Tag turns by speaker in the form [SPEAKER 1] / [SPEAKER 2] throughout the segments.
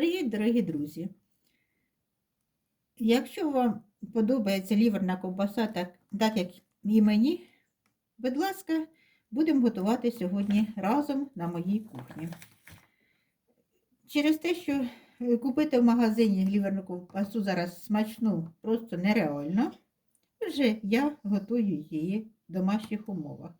[SPEAKER 1] Привіт, дорогі друзі! Якщо вам подобається ліверна ковбаса, так, так як і мені, будь ласка, будемо готувати сьогодні разом на моїй кухні. Через те, що е, купити в магазині ліверну ковбасу зараз смачну просто нереально, вже я готую її в домашніх умовах.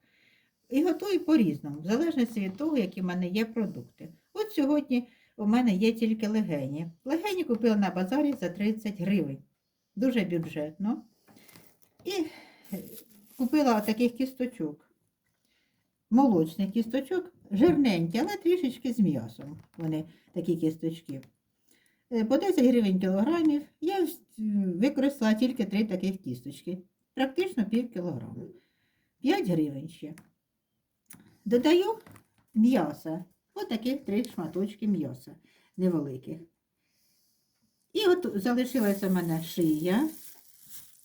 [SPEAKER 1] І готую по-різному, в залежності від того, які в мене є продукти. От сьогодні у мене є тільки легені. Легені купила на базарі за 30 гривень. Дуже бюджетно. І купила таких кісточок. Молочних кісточок, жирненькі, але трішечки з м'ясом. Вони такі кісточки. Е, По 10 гривень кілограмів я використала тільки три таких кісточки. Практично пів кілограма. 5 гривень ще. Додаю м'яса. Ось таких три шматочки м'яса невеликих. І от залишилася в мене шия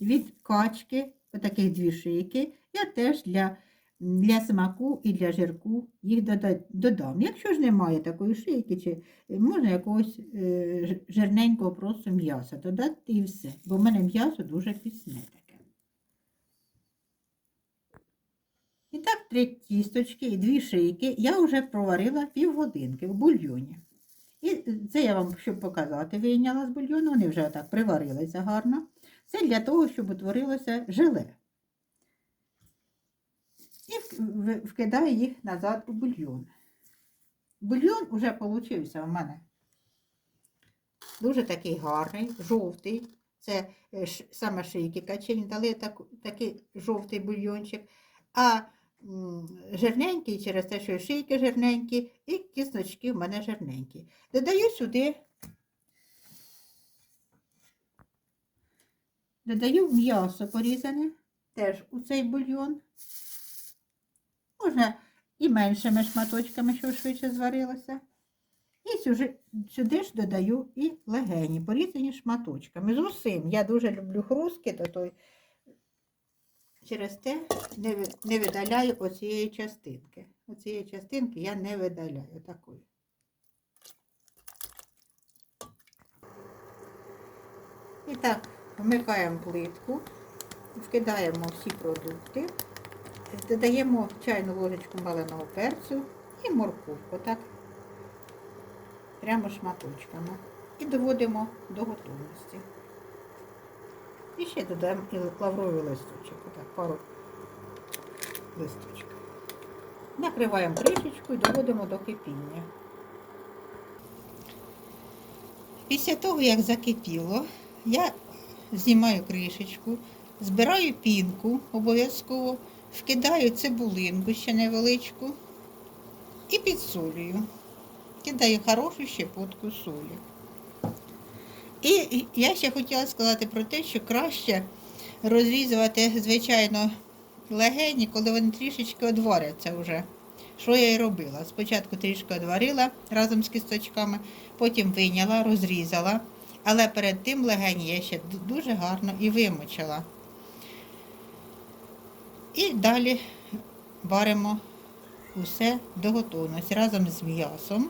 [SPEAKER 1] від качки, отаких дві шийки. Я теж для, для смаку і для жирку їх додам. Якщо ж немає такої шийки, чи можна якогось е, жирненького просто м'яса додати і все. Бо в мене м'ясо дуже пісне три кісточки і дві шийки я вже проварила півгодинки в бульйоні. І це я вам, щоб показати, вийняла з бульйону, вони вже отак приварилися гарно. Це для того, щоб утворилося желе. І в- в- вкидаю їх назад у бульйон. Бульйон вже получився у мене. Дуже такий гарний, жовтий. Це е, саме шийки качені дали так, такий жовтий бульйончик. А жирненький через те, що шийки жирненькі, і кісточки в мене жирненькі. Додаю сюди, додаю м'ясо порізане, теж у цей бульйон. Можна і меншими шматочками, щоб швидше зварилося. І сюди ж додаю і легені, порізані шматочками. З усім. Я дуже люблю хрустки, то той через те не, не видаляю оцієї частинки. Оцієї частинки я не видаляю такої. І так, вмикаємо плитку, вкидаємо всі продукти, додаємо чайну ложечку маленого перцю і морковку, так, прямо шматочками. І доводимо до готовності. І ще додаємо і лавровий листочок, отак, пару листочків. Накриваємо кришечку і доводимо до кипіння. Після того, як закипіло, я знімаю кришечку, збираю пінку обов'язково, вкидаю цибулинку ще невеличку і підсолюю. Кидаю хорошу щепотку солі. І я ще хотіла сказати про те, що краще розрізувати, звичайно, легені, коли вони трішечки одваряться вже. Що я і робила. Спочатку трішки одварила разом з кісточками, потім вийняла, розрізала. Але перед тим легені я ще дуже гарно і вимочила. І далі варимо усе до готовності разом з м'ясом.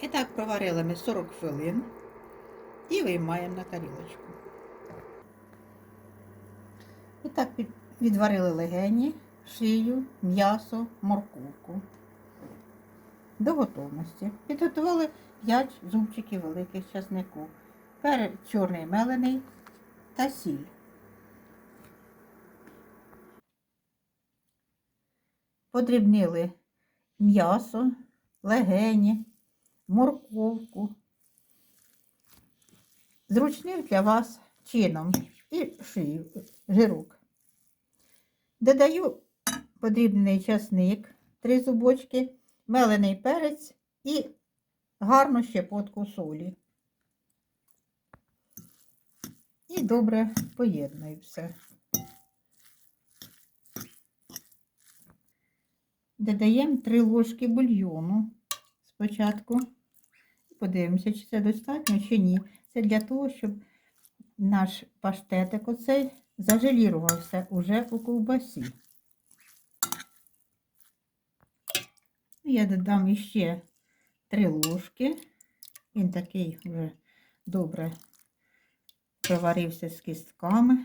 [SPEAKER 1] І так проварили ми 40 хвилин і виймаємо на тарілочку. І так відварили легені, шию, м'ясо, морковку. До готовності. Підготували 5 зубчиків великих часнику, чорний мелений та сіль. Подрібнили м'ясо, легені, морковку. Зручним для вас чином і шию, жирок. Додаю подрібний часник, три зубочки, мелений перець і гарну щепотку солі. І добре поєдную все. Додаємо 3 ложки бульйону спочатку. Подивимося, чи це достатньо, чи ні. Це для того, щоб наш паштетик оцей зажелірувався уже у ковбасі. Я додам іще три ложки. Він такий вже добре проварився з кістками.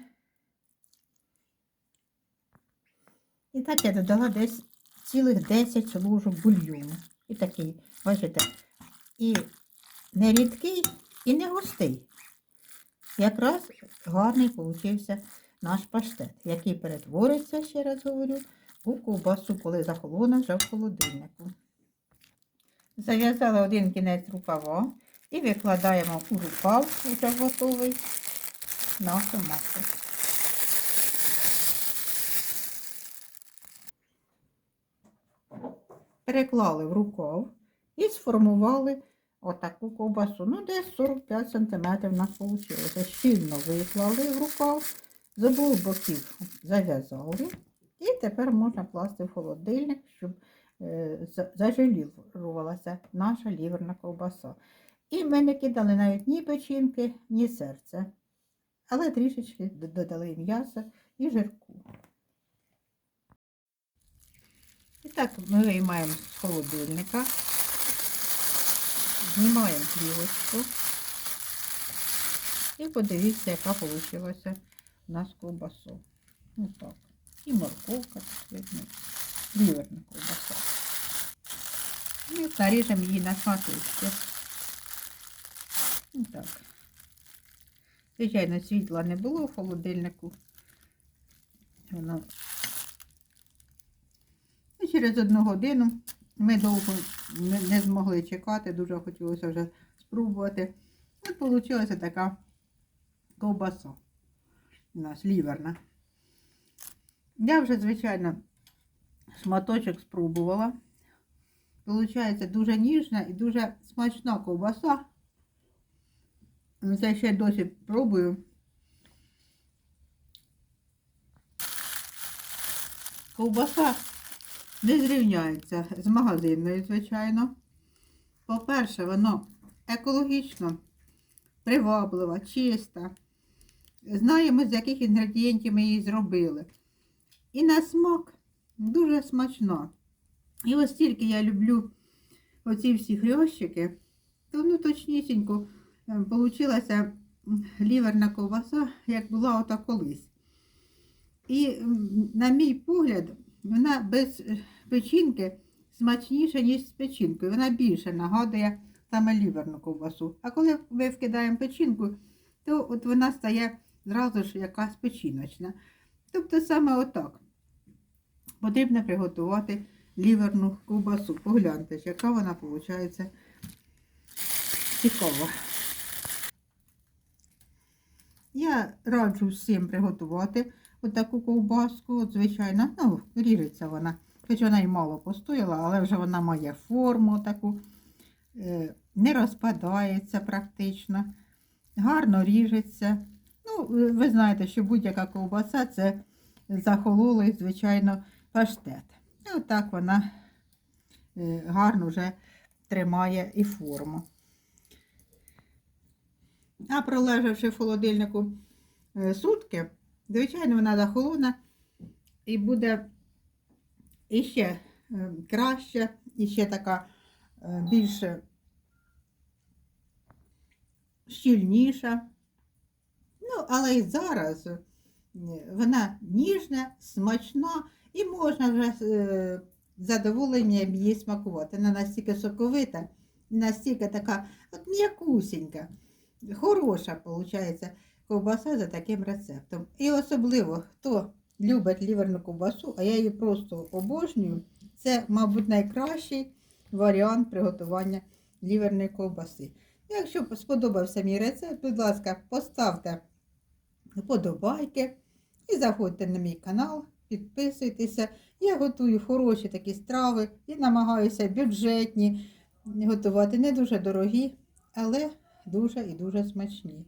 [SPEAKER 1] І так я додала десь цілих 10 ложок бульйону. І такий, бачите, і не рідкий, і не густий. Якраз гарний получився наш паштет, який перетвориться, ще раз говорю, у ковбасу, коли захолоне вже в холодильнику. Зав'язала один кінець рукава і викладаємо у рукав, вже готовий, нашу масу. Переклали в рукав і сформували отаку ковбасу. Ну, десь 45 см у нас вийшло. Щільно виклали в рукав, з обох боків зав'язали. І тепер можна класти в холодильник, щоб е, зажелірувалася наша ліверна ковбаса. І ми не кидали навіть ні печінки, ні серця. Але трішечки додали м'яса і жирку. І так ми виймаємо з холодильника, знімаємо плівочку. І подивіться, яка вийшла у нас ковбаса. Ось так. І морковка видно. Ліверна ковбаса. І наріжемо її на шматочки. Ось так. Звичайно, світла не було в холодильнику. Воно і через одну годину ми довго не, змогли чекати, дуже хотілося вже спробувати. От вийшла така ковбаса у нас ліверна. Я вже, звичайно, шматочок спробувала. Получається дуже ніжна і дуже смачна ковбаса. Це ще досі пробую. Ковбаса не зрівняється з магазинною, звичайно. По-перше, воно екологічно приваблива, чиста. Знаємо, з яких інгредієнтів ми її зробили. І на смак дуже смачно. І ось тільки я люблю оці всі хрящики, то ну точнісінько вийшла ліверна ковбаса, як була ота колись. І, на мій погляд, вона без е, печінки смачніша, ніж з печінкою. Вона більше нагадує саме ліверну ковбасу. А коли ми вкидаємо печінку, то от вона стає зразу ж якась печіночна. Тобто саме отак потрібно приготувати ліверну ковбасу. Погляньте, яка вона виходить цікава. Я раджу всім приготувати отаку ковбаску. От, звичайно, ну, ріжеться вона. Хоч вона й мало постояла, але вже вона має форму таку, е, не розпадається практично, гарно ріжеться. Ну, ви знаєте, що будь-яка ковбаса це захололий, звичайно, паштет. І отак вона е, гарно вже тримає і форму. А пролежавши в холодильнику е, сутки, звичайно, вона захолоне і буде іще е, краще, іще така е, більш щільніша. Ну, але і зараз е, вона ніжна, смачна і можна вже е, задоволенням її смакувати. Вона настільки соковита, настільки така от м'якусінька. Хороша, виходить, ковбаса за таким рецептом. І особливо, хто любить ліверну ковбасу, а я її просто обожнюю, це, мабуть, найкращий варіант приготування ліверної ковбаси. Якщо сподобався мій рецепт, будь ласка, поставте вподобайки і заходьте на мій канал, підписуйтеся. Я готую хороші такі страви і намагаюся бюджетні готувати, не дуже дорогі, але дуже і дуже смачні.